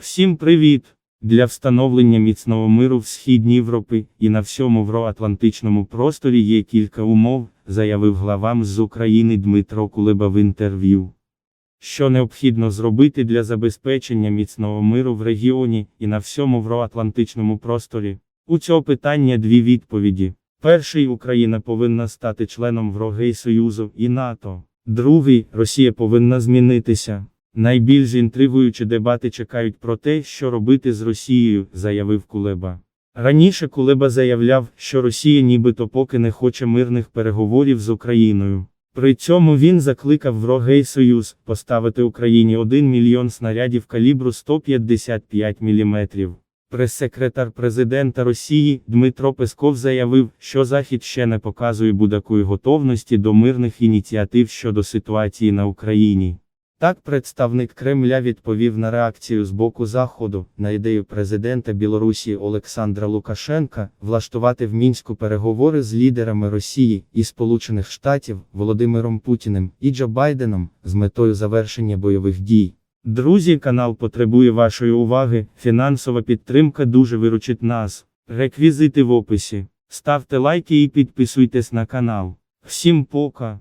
Всім привіт! Для встановлення міцного миру в Східній Європі і на всьому євроатлантичному просторі є кілька умов, заявив главам з України Дмитро Кулеба в інтерв'ю. Що необхідно зробити для забезпечення міцного миру в регіоні і на всьому євроатлантичному просторі? У цього питання дві відповіді. Перший Україна повинна стати членом Єврогей Союзу і НАТО. Другий Росія повинна змінитися. Найбільш інтригуючі дебати чекають про те, що робити з Росією, заявив Кулеба. Раніше Кулеба заявляв, що Росія нібито поки не хоче мирних переговорів з Україною. При цьому він закликав Єврогей Союз поставити Україні 1 мільйон снарядів калібру 155 мм. Прес-секретар президента Росії Дмитро Песков заявив, що Захід ще не показує будь-якої готовності до мирних ініціатив щодо ситуації на Україні. Так представник Кремля відповів на реакцію з боку Заходу на ідею президента Білорусі Олександра Лукашенка влаштувати в мінську переговори з лідерами Росії і Сполучених Штатів Володимиром Путіним і Джо Байденом з метою завершення бойових дій. Друзі, канал потребує вашої уваги. Фінансова підтримка дуже виручить нас. Реквізити в описі. Ставте лайки і підписуйтесь на канал. Всім пока!